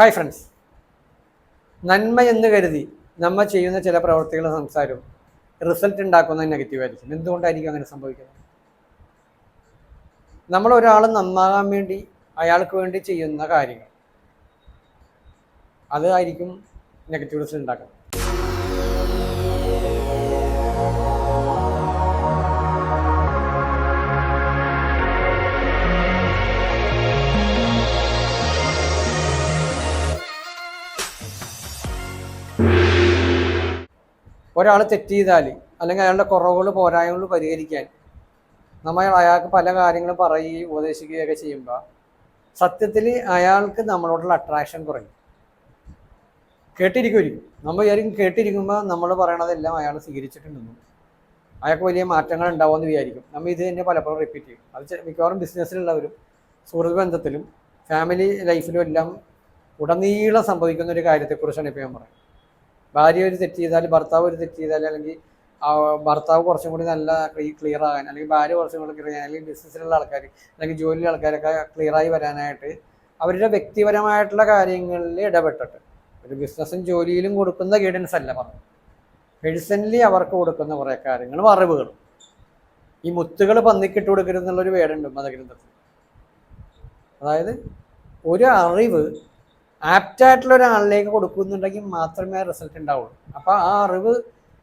Hi friends നന്മ എന്ന് കരുതി നമ്മൾ ചെയ്യുന്ന ചില പ്രവർത്തികളും സംസാരവും റിസൾട്ട് ഉണ്ടാക്കുന്നത് നെഗറ്റീവ് ആയിരിക്കും. എന്തുകൊണ്ടായിരിക്കും അങ്ങനെ സംഭവിക്കുന്നത്? നമ്മൾ ഒരാൾ നന്നാകാൻ വേണ്ടി അയാൾക്ക് വേണ്ടി ചെയ്യുന്ന കാര്യങ്ങൾ. അതായിരിക്കും നെഗറ്റീവ് റിസൾട്ട് ഉണ്ടാക്കുന്നത്. ഒരാൾ തെറ്റ് ചെയ്താൽ അല്ലെങ്കിൽ അയാളുടെ കുറവുകൾ പോരായ്മകൾ പരിഹരിക്കാൻ നമ്മൾ അയാൾക്ക് പല കാര്യങ്ങളും പറയുകയും ഉപദേശിക്കുകയൊക്കെ ചെയ്യുമ്പോൾ സത്യത്തിൽ അയാൾക്ക് നമ്മളോടുള്ള അട്രാക്ഷൻ കുറയും. കേട്ടിരിക്കുമായിരിക്കും നമ്മൾ വിചാരിക്കും കേട്ടിരിക്കുമ്പോൾ നമ്മൾ പറയണതെല്ലാം അയാൾ സ്വീകരിച്ചിട്ടുണ്ടെന്നും അയാൾക്ക് വലിയ മാറ്റങ്ങൾ ഉണ്ടാവുമെന്ന് വിചാരിക്കും. നമ്മൾ ഇത് തന്നെ പലപ്പോഴും റിപ്പീറ്റ് ചെയ്യും. അത് മിക്കവാറും ബിസിനസ്സിലുള്ളവരും സുഹൃത്ത് ബന്ധത്തിലും ഫാമിലി ലൈഫിലും എല്ലാം ഉടനീളം സംഭവിക്കുന്ന ഒരു കാര്യത്തെക്കുറിച്ചാണ് ഇപ്പോൾ ഞാൻ പറയുന്നത്. ഭാര്യ ഒരു തെറ്റ് ചെയ്താൽ ഭർത്താവ് ഒരു തെറ്റ് ചെയ്താൽ അല്ലെങ്കിൽ ഭർത്താവ് കുറച്ചും കൂടി നല്ല ക്ലിയർ ആകാൻ അല്ലെങ്കിൽ ഭാര്യ കുറച്ചും കൂടി ക്ലിയർ അല്ലെങ്കിൽ ബിസിനസ്സിലുള്ള ആൾക്കാർ അല്ലെങ്കിൽ ജോലിയിലെ ആൾക്കാരൊക്കെ ക്ലിയറായി വരാനായിട്ട് അവരുടെ വ്യക്തിപരമായിട്ടുള്ള കാര്യങ്ങളിൽ ഇടപെട്ടിട്ട്. ഒരു ബിസിനസ്സും ജോലിയിലും കൊടുക്കുന്ന ഗൈഡൻസ് അല്ല പറഞ്ഞു പേഴ്സണലി അവർക്ക് കൊടുക്കുന്ന കുറേ കാര്യങ്ങളും അറിവുകളും. ഈ മുത്തുകൾ പന്നിക്കിട്ട് കൊടുക്കരുതെന്നുള്ളൊരു വേടുണ്ട് മതഗ്രന്ഥത്തിൽ. അതായത് ഒരു അറിവ് ആപ്റ്റായിട്ടുള്ള ഒരാളിലേക്ക് കൊടുക്കുന്നുണ്ടെങ്കിൽ മാത്രമേ റിസൾട്ട് ഉണ്ടാവുള്ളൂ. അപ്പോൾ ആ അറിവ്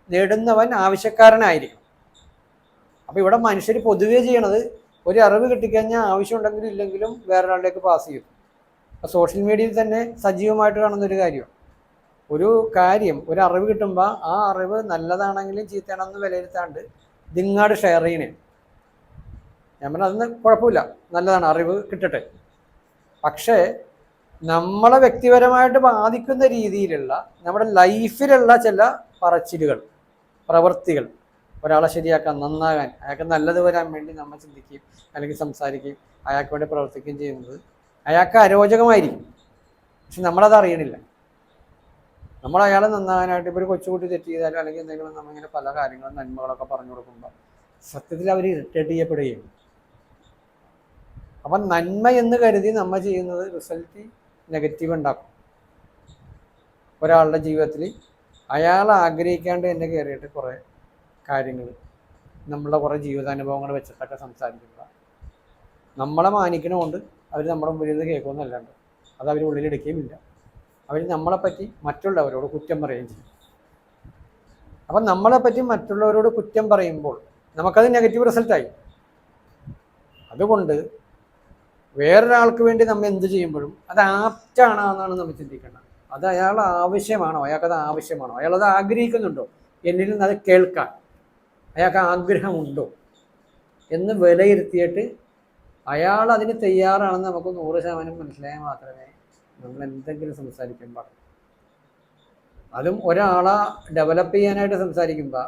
നേടുന്നവൻ ആവശ്യക്കാരനായിരിക്കും അപ്പോൾ ഇവിടെ മനുഷ്യർ പൊതുവേ ചെയ്യണത് ഒരു അറിവ് കിട്ടിക്കഴിഞ്ഞാൽ ആവശ്യമുണ്ടെങ്കിലും ഇല്ലെങ്കിലും വേറൊരാളിലേക്ക് പാസ് ചെയ്യും. അപ്പോൾ സോഷ്യൽ മീഡിയയിൽ തന്നെ സജീവമായിട്ട് കാണുന്ന ഒരു കാര്യം ഒരു കാര്യം ഒരു അറിവ് കിട്ടുമ്പോൾ ആ അറിവ് നല്ലതാണെങ്കിലും ചീത്തയാണെന്ന് വിലയിരുത്താണ്ട് ഇതിങ്ങാട് ഷെയർ ചെയ്യണേ. ഞാൻ പറഞ്ഞാൽ അതൊന്നും കുഴപ്പമില്ല. നല്ലതാണ് അറിവ് കിട്ടട്ടെ. പക്ഷേ നമ്മളെ വ്യക്തിപരമായിട്ട് ബാധിക്കുന്ന രീതിയിലുള്ള നമ്മുടെ ലൈഫിലുള്ള ചില പറച്ചിലുകൾ പ്രവൃത്തികൾ ഒരാളെ ശരിയാക്കാൻ നന്നാകാൻ അയാൾക്ക് നല്ലത് വരാൻ വേണ്ടി നമ്മൾ ചിന്തിക്കുകയും അല്ലെങ്കിൽ സംസാരിക്കുകയും അയാൾക്ക് വേണ്ടി പ്രവർത്തിക്കുകയും ചെയ്യുന്നത് അയാൾക്ക് അരോചകമായിരിക്കും. പക്ഷെ നമ്മളത് അറിയണില്ല. നമ്മൾ അയാളെ നന്നാകാനായിട്ട് ഇപ്പോൾ ഒരു കൊച്ചുകുട്ടി തെറ്റ് ചെയ്താലും അല്ലെങ്കിൽ എന്തെങ്കിലും നമ്മളിങ്ങനെ പല കാര്യങ്ങളും നന്മകളൊക്കെ പറഞ്ഞു കൊടുക്കുമ്പോൾ സത്യത്തിൽ അവർ ഇറിറ്റേറ്റ് ചെയ്യപ്പെടുകയും അപ്പം നന്മ എന്ന് കരുതി നമ്മൾ ചെയ്യുന്നത് റിസൾട്ട് നെഗറ്റീവ് ഉണ്ടാക്കും. ഒരാളുടെ ജീവിതത്തിൽ അയാൾ ആഗ്രഹിക്കാണ്ട് തന്നെ കയറിയിട്ട് കുറേ കാര്യങ്ങൾ നമ്മളുടെ കുറേ ജീവിതാനുഭവങ്ങൾ വെച്ചിട്ടൊക്കെ സംസാരിക്കുക നമ്മളെ മാനിക്കണമുണ്ട് അവർ നമ്മുടെ മുമ്പിൽ നിന്ന് കേൾക്കുമെന്നല്ലാണ്ട് അത് അവർ ഉള്ളിലെടുക്കുകയുമില്ല അവർ നമ്മളെപ്പറ്റി മറ്റുള്ളവരോട് കുറ്റം പറയുകയും ചെയ്യും. അപ്പം നമ്മളെപ്പറ്റി മറ്റുള്ളവരോട് കുറ്റം പറയുമ്പോൾ നമുക്കത് നെഗറ്റീവ് റിസൾട്ടായി അതുകൊണ്ട് വേറൊരാൾക്ക് വേണ്ടി നമ്മൾ എന്ത് ചെയ്യുമ്പോഴും അത് ആപ്റ്റാണോ എന്നാണ് നമ്മൾ ചിന്തിക്കേണ്ടത്. അത് അയാൾ ആവശ്യമാണോ? അയാൾക്കത് ആവശ്യമാണോ? അയാൾ അത് ആഗ്രഹിക്കുന്നുണ്ടോ? എന്നിൽ നിന്ന് അത് കേൾക്കാൻ. അയാൾക്ക് ആഗ്രഹമുണ്ടോ? എന്ന് വിലയിരുത്തിയിട്ട് അയാൾ അതിന് തയ്യാറാണെന്ന് നമുക്ക് നൂറ് ശതമാനം മനസ്സിലായാൽ മാത്രമേ നമ്മൾ എന്തെങ്കിലും സംസാരിക്കാൻ പാടുള്ളൂ. അതും ഒരാളെ ഡെവലപ്പ് ചെയ്യാനായിട്ട് സംസാരിക്കുമ്പോൾ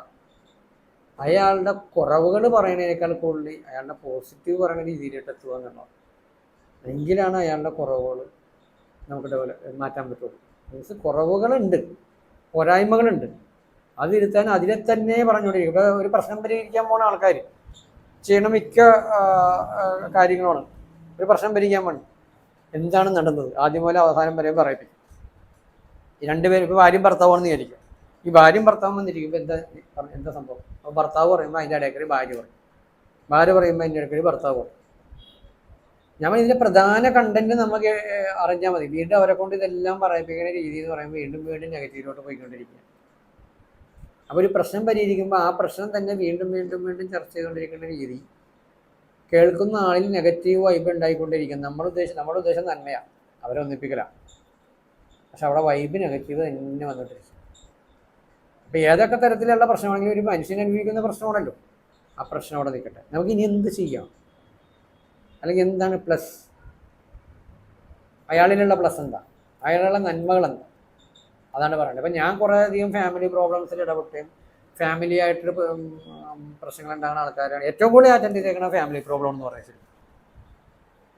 അയാളുടെ കുറവുകൾ പറയുന്നതിനേക്കാൾ കൂടുതൽ അയാളുടെ പോസിറ്റീവ് പറയുന്ന രീതിയിലോട്ട് എത്തുക എന്നുള്ളതാണ്. എങ്കിലാണ് അയാളുടെ കുറവുകൾ നമുക്ക് ഡെവലപ്പ് മാറ്റാൻ പറ്റുള്ളൂ. മീൻസ് കുറവുകളുണ്ട് പോരായ്മകളുണ്ട്. അത് ഇരുത്താൻ അതിനെ തന്നെ പറഞ്ഞുകൊണ്ടിരിക്കും ഇവിടെ ഒരു പ്രശ്നം പരിഹരിക്കാൻ പോണ ആൾക്കാർ ചെയ്യണ മിക്ക ആ, ഒരു പ്രശ്നം പരിഹരിക്കാൻ വേണ്ടി എന്താണ് നടന്നത്? ആദ്യം പോലെ അവസാനം വരെ പറയിപ്പിക്കും. രണ്ടുപേരും ഇപ്പോൾ ഭാര്യയും ഭർത്താവാണെന്ന് വിചാരിക്കും ഈ ഭാര്യയും ഭർത്താവും വന്നിരിക്കുമ്പോൾ എന്താ എന്താ സംഭവം? അപ്പോൾ ഭർത്താവ് പറയുമ്പോൾ അതിന്റെ ഇടയ്ക്കൊരു ഭാര്യ പറയും. ഭാര്യ പറയുമ്പോൾ അതിന്റെ ഇടയ്ക്കൊരു ഭർത്താവ് പറയും. ഞാൻ ഇതിന്റെ പ്രധാന കണ്ടന്റ് നമുക്ക് അറിഞ്ഞാൽ മതി. വീണ്ടും അവരെ കൊണ്ട് ഇതെല്ലാം പറയിപ്പിക്കുന്ന രീതി എന്ന് പറയുമ്പോൾ വീണ്ടും വീണ്ടും നെഗറ്റീവിലോട്ട് പോയിക്കൊണ്ടിരിക്കുക. അപ്പോൾ ഒരു പ്രശ്നം പരിഹരിക്കുമ്പോൾ ആ പ്രശ്നം തന്നെ വീണ്ടും വീണ്ടും വീണ്ടും ചർച്ച ചെയ്തുകൊണ്ടിരിക്കുന്ന രീതി. കേൾക്കുന്ന ആളിൽ നെഗറ്റീവ് വൈബ് ഉണ്ടായിക്കൊണ്ടിരിക്കും. നമ്മുടെ ഉദ്ദേശം നമ്മുടെ ഉദ്ദേശം നന്മയാണ് അവരെ ഒന്നിപ്പിക്കലാണ് പക്ഷെ അവിടെ വൈബ് നെഗറ്റീവ് തന്നെ വന്നിട്ടിരിക്കും. അപ്പോൾ ഏതൊക്കെ തരത്തിലുള്ള പ്രശ്നമാണെങ്കിലും ഒരു മനുഷ്യൻ അനുഭവിക്കുന്ന പ്രശ്നമാണല്ലോ. ആ പ്രശ്നം അവിടെ നിൽക്കട്ടെ. നമുക്ക് ഇനി എന്ത് ചെയ്യാം? അല്ലെങ്കിൽ എന്താണ് പ്ലസ് അയാളിലുള്ള പ്ലസ് എന്താ? അയാളുള്ള നന്മകൾ എന്താ? അതാണ് പറയുന്നത് അപ്പം ഞാൻ കുറേ അധികം ഫാമിലി പ്രോബ്ലംസിൽ ഇടപെട്ടും ഫാമിലി ആയിട്ട് പ്രശ്നങ്ങൾ ഉണ്ടാകുന്ന ആൾക്കാരാണ്. ഏറ്റവും കൂടുതൽ അറ്റൻഡ് ചെയ്തേക്കുന്ന ഫാമിലി പ്രോബ്ലം എന്ന് പറയുന്നത്.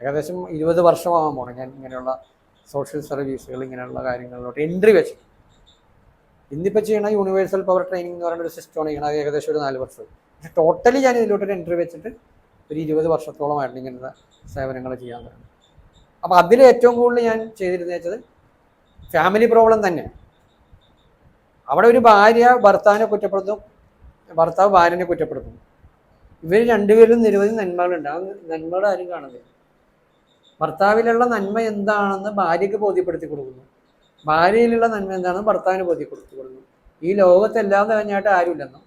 ഏകദേശം ഇരുപത് വർഷമാകാൻ പോകണം ഞാൻ ഇങ്ങനെയുള്ള സോഷ്യൽ സർവീസുകൾ ഇങ്ങനെയുള്ള കാര്യങ്ങളിലോട്ട് എൻട്രി വെച്ചു ഇന്നിപ്പോൾ ചെയ്യണ യൂണിവേഴ്സൽ പവർ ട്രെയിനിങ് എന്ന് പറയുന്ന ഒരു സിസ്റ്റമാണ് ചെയ്യണത്. ഏകദേശം ഒരു നാല് വർഷം. പക്ഷെ ടോട്ടലി ഞാൻ ഇതിലോട്ടൊരു എൻട്രി വെച്ചിട്ട് ഒരു ഇരുപത് വർഷത്തോളമായിട്ട് ഇങ്ങനത്തെ സേവനങ്ങൾ ചെയ്യാൻ തുടങ്ങി. അപ്പോൾ അതിൽ ഏറ്റവും കൂടുതൽ ഞാൻ ചെയ്തിരുന്നത് വെച്ചത് ഫാമിലി പ്രോബ്ലം തന്നെ. അവിടെ ഒരു ഭാര്യ ഭർത്താവിനെ കുറ്റപ്പെടുത്തും ഭർത്താവ് ഭാര്യനെ കുറ്റപ്പെടുത്തും. ഇവർ രണ്ടുപേരും നിരവധി നന്മകളുണ്ട്. ആ നന്മകൾ ആരും കാണുന്നില്ല. ഭർത്താവിലുള്ള നന്മ എന്താണെന്ന് ഭാര്യയ്ക്ക് ബോധ്യപ്പെടുത്തി കൊടുക്കുന്നു. ഭാര്യയിലുള്ള നന്മ എന്താണെന്ന് ഭർത്താവിന് ബോധ്യപ്പെടുത്തി കൊടുക്കുന്നു. ഈ ലോകത്തെല്ലാം കഴിഞ്ഞായിട്ട് ആരുമില്ലെന്നും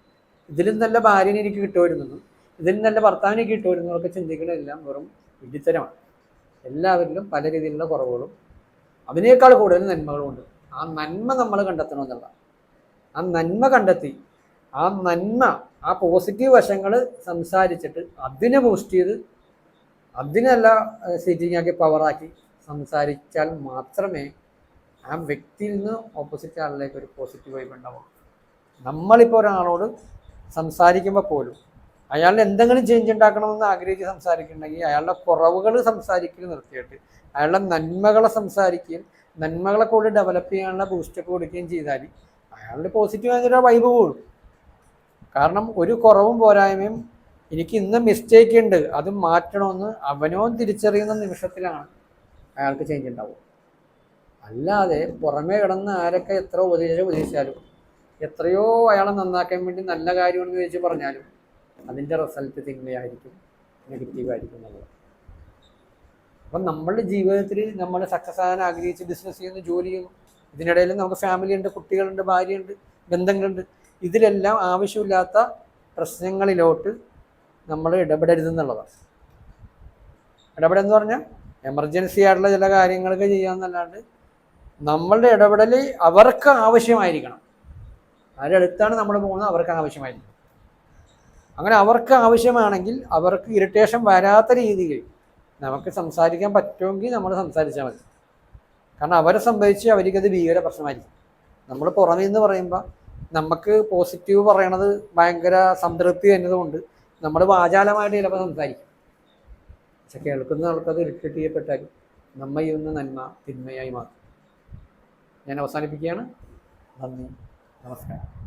ഇതിലും നല്ല ഭാര്യനെ എനിക്ക് കിട്ടുമായിരുന്നെന്നും ഇതിലും നല്ല ഭർത്താവിനെ കിട്ടുമായിരുന്നൊക്കെ ചിന്തിക്കണമെല്ലാം വെറും വിഡിത്തരമാണ് എല്ലാവരിലും പല രീതിയിലുള്ള കുറവുകളും അതിനേക്കാൾ കൂടുതൽ നന്മകളുമുണ്ട് ആ നന്മ നമ്മൾ കണ്ടെത്തണമെന്നുള്ള ആ നന്മ കണ്ടെത്തി ആ നന്മ ആ പോസിറ്റീവ് വശങ്ങൾ സംസാരിച്ചിട്ട് അതിനെ ബൂസ്റ്റ് ചെയ്ത് അതിനല്ല സീറ്റിംഗ് ആക്കി പവറാക്കി സംസാരിച്ചാൽ മാത്രമേ ആ വ്യക്തിയിൽ നിന്ന് ഓപ്പോസിറ്റ് ആളിലേക്ക് ഒരു പോസിറ്റീവ് വൈബ് ഉണ്ടാവുള്ളൂ. നമ്മളിപ്പോൾ ഒരാളോട് സംസാരിക്കുമ്പോൾ പോലും അയാളുടെ എന്തെങ്കിലും ചേഞ്ച് ഉണ്ടാക്കണമെന്ന് ആഗ്രഹിച്ച് സംസാരിക്കുന്നുണ്ടെങ്കിൽ അയാളുടെ കുറവുകൾ സംസാരിക്കൽ നിർത്തിയിട്ട് അയാളുടെ നന്മകളെ സംസാരിക്കുകയും നന്മകളെ കൂടി ഡെവലപ്പ് ചെയ്യാനുള്ള ബൂസ്റ്റപ്പ് കൊടുക്കുകയും ചെയ്താൽ അയാളുടെ പോസിറ്റീവ് ആയ വൈബ് പോകും കാരണം ഒരു കുറവും പോരായ്മയും എനിക്ക് ഇന്ന് മിസ്റ്റേക്ക് ഉണ്ട് അത് മാറ്റണമെന്ന് അവനോ തിരിച്ചറിയുന്ന നിമിഷത്തിലാണ് അയാൾക്ക് ചേഞ്ച് ഉണ്ടാവും അല്ലാതെ പുറമേ കിടന്ന് ആരൊക്കെ എത്ര ഉപദേശിച്ച് ഉപദേശിച്ചാലും എത്രയോ അയാളെ നന്നാക്കാൻ വേണ്ടി നല്ല കാര്യമെന്ന് ചോദിച്ച് പറഞ്ഞാലും അതിന്റെ റിസൾട്ട് തിന്മയായിരിക്കും നെഗറ്റീവ് ആയിരിക്കും എന്നുള്ളത്. അപ്പം നമ്മളുടെ ജീവിതത്തിൽ നമ്മൾ സക്സസ് ആകാൻ ആഗ്രഹിച്ച് ബിസിനസ് ചെയ്യുന്നു ജോലി ചെയ്യുന്നു. ഇതിനിടയിൽ നമുക്ക് ഫാമിലി ഉണ്ട് കുട്ടികളുണ്ട് ഭാര്യയുണ്ട് ബന്ധങ്ങളുണ്ട്. ഇതിലെല്ലാം ആവശ്യമില്ലാത്ത പ്രശ്നങ്ങളിലോട്ട് നമ്മൾ ഇടപെടരുതെന്നുള്ളതാണ് ഇടപെടെന്ന് പറഞ്ഞാൽ എമർജൻസി ആയിട്ടുള്ള ചില കാര്യങ്ങളൊക്കെ ചെയ്യാമെന്നല്ലാണ്ട് നമ്മളുടെ ഇടപെടൽ അവർക്ക് ആവശ്യമായിരിക്കണം. ആരുടെ അടുത്താണ് നമ്മൾ പോകുന്നത്? അവർക്ക് ആവശ്യമായിരിക്കും അങ്ങനെ അവർക്ക് ആവശ്യമാണെങ്കിൽ അവർക്ക് ഇറിറ്റേഷൻ വരാത്ത രീതിയിൽ നമുക്ക് സംസാരിക്കാൻ പറ്റുമെങ്കിൽ നമ്മൾ സംസാരിച്ചാൽ മതി. കാരണം അവരെ സംബന്ധിച്ച് അവർക്കത് ഭീകര പ്രശ്നമായിരിക്കും. നമ്മൾ പുറമേ എന്ന് പറയുമ്പോൾ നമുക്ക് പോസിറ്റീവ് പറയണത് ഭയങ്കര സംതൃപ്തി എന്നതുകൊണ്ട് നമ്മൾ വാചാലമായിട്ട് ചിലപ്പോൾ സംസാരിക്കും. പക്ഷെ കേൾക്കുന്ന ആൾക്കത് ഇറിറ്റേറ്റ് ചെയ്യപ്പെട്ടാൽ നമ്മ ഒന്ന് നന്മ തിന്മയായി മാറും. ഞാൻ അവസാനിപ്പിക്കുകയാണ്. നന്ദി. നമസ്കാരം.